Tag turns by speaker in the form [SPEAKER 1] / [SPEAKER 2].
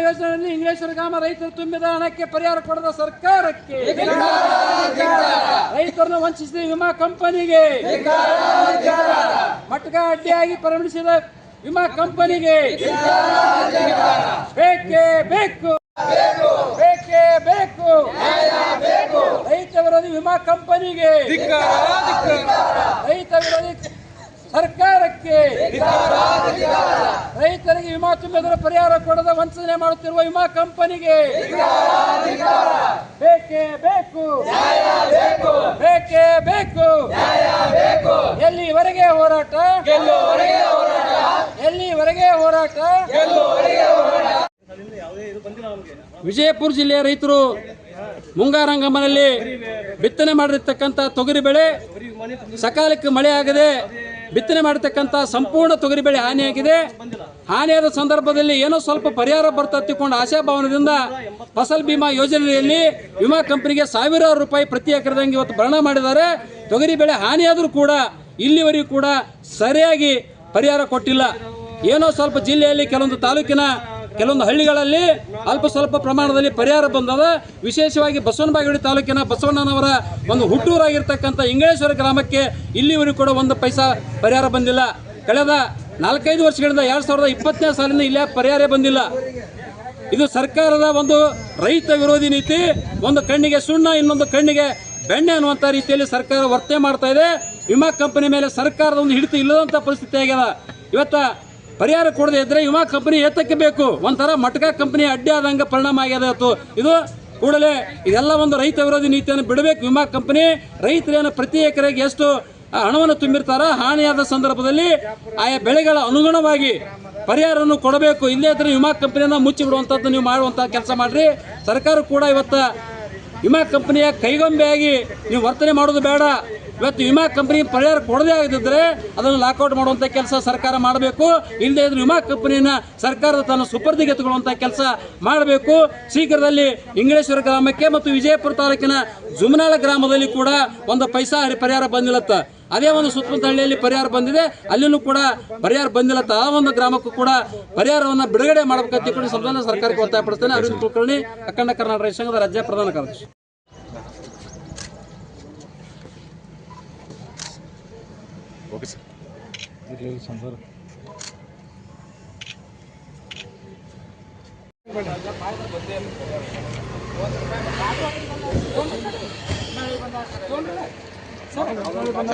[SPEAKER 1] ಯೋಜನೆಯಲ್ಲಿ ಇಂಗ್ಲೇಶ್ವರ ಗ್ರಾಮ ರೈತರು ತುಂಬಿದ ಹಣಕ್ಕೆ ಪರಿಹಾರ ಕೊಡದ ಸರ್ಕಾರಕ್ಕೆ. ರೈತರನ್ನು ವಂಚಿಸಿದ ವಿಮಾ ಕಂಪನಿಗೆ. ಮಟ್ಕ ಅಡ್ಡಿಯಾಗಿ ಪರಿಗಣಿಸಿದ ವಿಮಾ ಕಂಪನಿಗೆ. ಬೇಕೇ ಬೇಕು. ಬೇಕೇ ಬೇಕು. ರೈತ ವಿರೋಧಿ ವಿಮಾ ಕಂಪನಿಗೆ. ರೈತ ವಿರೋಧಿ ಸರ್ಕಾರಕ್ಕೆ. ರೈತರಿಗೆ ವಿಮಾ ತುಂಬಿದರೆ ಪರಿಹಾರ ಕೊಡದ ವಂಚನೆ ಮಾಡುತ್ತಿರುವ ವಿಮಾ ಕಂಪನಿಗೆ ಬೇಕೇ ಬೇಕು? ಬೇಕೇ ಬೇಕು? ಎಲ್ಲಿವರೆಗೆ ಹೋರಾಟ? ಎಲ್ಲಿವರೆಗೆ ಹೋರಾಟ? ವಿಜಯಪುರ ಜಿಲ್ಲೆಯ ರೈತರು ಮುಂಗಾರಂಗಮನಲ್ಲಿ ಬಿತ್ತನೆ ಮಾಡಿರ್ತಕ್ಕಂಥ ತೊಗರಿ ಬೆಳೆ ಸಕಾಲಕ್ಕೆ ಮಳೆ ಆಗದೆ ಬಿತ್ತನೆ ಮಾಡಿರ್ತಕ್ಕಂಥ ಸಂಪೂರ್ಣ ತೊಗರಿ ಬೆಳೆ ಹಾನಿಯಾಗಿದೆ ಹಾನಿಯಾದ ಸಂದರ್ಭದಲ್ಲಿ ಏನೋ ಸ್ವಲ್ಪ ಪರಿಹಾರ ಬರ್ತಾ ತಿಳ್ಕೊಂಡು ಆಶಾಭಾವನದಿಂದ ಫಸಲ್ ಬಿಮಾ ಯೋಜನೆಯಲ್ಲಿ ವಿಮಾ ಕಂಪನಿಗೆ ಸಾವಿರಾರು ರೂಪಾಯಿ ಪ್ರತಿ ಎಕರೆದಂಗೆ ಇವತ್ತು ಭರಣ ಮಾಡಿದ್ದಾರೆ. ತೊಗರಿ ಬೆಳೆ ಹಾನಿಯಾದರೂ ಕೂಡ ಇಲ್ಲಿವರೆಗೂ ಕೂಡ ಸರಿಯಾಗಿ ಪರಿಹಾರ ಕೊಟ್ಟಿಲ್ಲ. ಏನೋ ಸ್ವಲ್ಪ ಜಿಲ್ಲೆಯಲ್ಲಿ ಕೆಲವೊಂದು ತಾಲೂಕಿನ ಕೆಲವೊಂದು ಹಳ್ಳಿಗಳಲ್ಲಿ ಅಲ್ಪ ಸ್ವಲ್ಪ ಪ್ರಮಾಣದಲ್ಲಿ ಪರಿಹಾರ ಬಂದದ. ವಿಶೇಷವಾಗಿ ಬಸವನಬಾಗೇವಾಡಿ ತಾಲೂಕಿನ ಬಸವಣ್ಣನವರ ಒಂದು ಹುಟ್ಟೂರಾಗಿರ್ತಕ್ಕಂಥ ಇಂಗಳೇಶ್ವರ ಗ್ರಾಮಕ್ಕೆ ಇಲ್ಲಿವರೆಗೂ ಕೂಡ ಒಂದು ಪೈಸಾ ಪರಿಹಾರ ಬಂದಿಲ್ಲ. ಕಳೆದ ನಾಲ್ಕೈದು ವರ್ಷಗಳಿಂದ ಎರಡು ಸಾವಿರದ ಇಪ್ಪತ್ತನೇ ಸಾಲಿನ ಇಲ್ಲಿ ಪರಿಹಾರ ಬಂದಿಲ್ಲ? ಇದು ಸರ್ಕಾರದ ಒಂದು ರೈತ ವಿರೋಧಿ ನೀತಿ, ಒಂದು ಕಣ್ಣಿಗೆ ಸುಣ್ಣ, ಇನ್ನೊಂದು ಕಣ್ಣಿಗೆ ಬೆಣ್ಣೆ ಅನ್ನುವಂಥ ರೀತಿಯಲ್ಲಿ ಸರ್ಕಾರ ವರ್ತನೆ ಮಾಡ್ತಾ ಇದೆ. ವಿಮಾ ಕಂಪನಿ ಮೇಲೆ ಸರ್ಕಾರದ ಒಂದು ಹಿಡಿತ ಇಲ್ಲದಂಥ ಪರಿಸ್ಥಿತಿ ಆಗ್ಯದ ಇವತ್ತ ಪರಿಹಾರ ಕೊಡದೇ ಇದ್ರೆ ವಿಮಾ ಕಂಪನಿ ಏತಕ್ಕೆ ಬೇಕು? ಒಂಥರ ಮಟ್ಕ ಕಂಪನಿ ಅಡ್ಡಿ ಆದಂಗೆ ಪರಿಣಾಮ ಆಗ್ಯದ ಇದು ಕೂಡಲೇ ಇದೆಲ್ಲ ಒಂದು ರೈತ ವಿರೋಧಿ ನೀತಿಯನ್ನು ಬಿಡಬೇಕು. ವಿಮಾ ಕಂಪನಿ ರೈತರೇನು ಪ್ರತಿ ಎಕರೆಗೆ ಎಷ್ಟು ಹಣವನ್ನು ತುಂಬಿರ್ತಾರ? ಹಾನಿಯಾದ ಸಂದರ್ಭದಲ್ಲಿ ಆಯಾ ಬೆಳೆಗಳ ಅನುಗುಣವಾಗಿ ಪರಿಹಾರವನ್ನು ಕೊಡಬೇಕು. ಇಲ್ಲೇ ಇದ್ರೆ ವಿಮಾ ಕಂಪನಿಯನ್ನ ಮುಚ್ಚಿ ಬಿಡುವಂಥದ್ದು ನೀವು ಮಾಡುವಂಥ ಕೆಲಸ ಮಾಡ್ರಿ. ಸರ್ಕಾರ ಕೂಡ ಇವತ್ತ ವಿಮಾ ಕಂಪನಿಯ ಕೈಗೊಂಬೆಯಾಗಿ ನೀವು ವರ್ತನೆ ಮಾಡೋದು ಬೇಡ. ಇವತ್ತು ವಿಮಾ ಕಂಪನಿ ಪರಿಹಾರ ಕೊಡದೇ ಆಗದಿದ್ದರೆ ಅದನ್ನು ಲಾಕ್ಔಟ್ ಮಾಡುವಂಥ ಕೆಲಸ ಸರ್ಕಾರ ಮಾಡಬೇಕು. ಇಲ್ಲದೇ ಇದ್ರೆ ವಿಮಾ ಕಂಪನಿಯನ್ನ ಸರ್ಕಾರದ ತನ್ನ ಸುಪರ್ದಿಗೆ ಕೆಲಸ ಮಾಡಬೇಕು. ಶೀಘ್ರದಲ್ಲಿ ಇಂಗಳೇಶ್ವರ ಗ್ರಾಮಕ್ಕೆ ಮತ್ತು ವಿಜಯಪುರ ತಾಲೂಕಿನ ಜುಮನಾಳ ಗ್ರಾಮದಲ್ಲಿ ಕೂಡ ಒಂದು ಪೈಸಾ ಹರಿ- ಪರಿಹಾರ ಬಂದಿಲ್ಲತ್ತ. ಅದೇ ಒಂದು ಸುತ್ತಮುತ್ತ ಹಳ್ಳಿಯಲ್ಲಿ ಪರಿಹಾರ ಬಂದಿದೆ. ಅಲ್ಲಿನೂ ಕೂಡ ಪರಿಹಾರ ಬಂದಿಲ್ಲತ್ತ. ಆ ಒಂದು ಗ್ರಾಮಕ್ಕೂ ಕೂಡ ಪರಿಹಾರವನ್ನು ಬಿಡುಗಡೆ ಮಾಡಬೇಕಂತ ಸಂಬಂಧ ಸರ್ಕಾರಕ್ಕೆ ಒತ್ತಾಯಪಡಿಸ್ತೇನೆ ಅರವಿಂದ್ ಕುಲಕರ್ಣಿ, ಅಖಂಡ ಕರ್ನಾಟಕ ಸಂಘದ ರಾಜ್ಯ ಪ್ರಧಾನ ಕಾರ್ಯದರ್ಶಿ.
[SPEAKER 2] ఓకే సార్ లేదు సంసారం సార్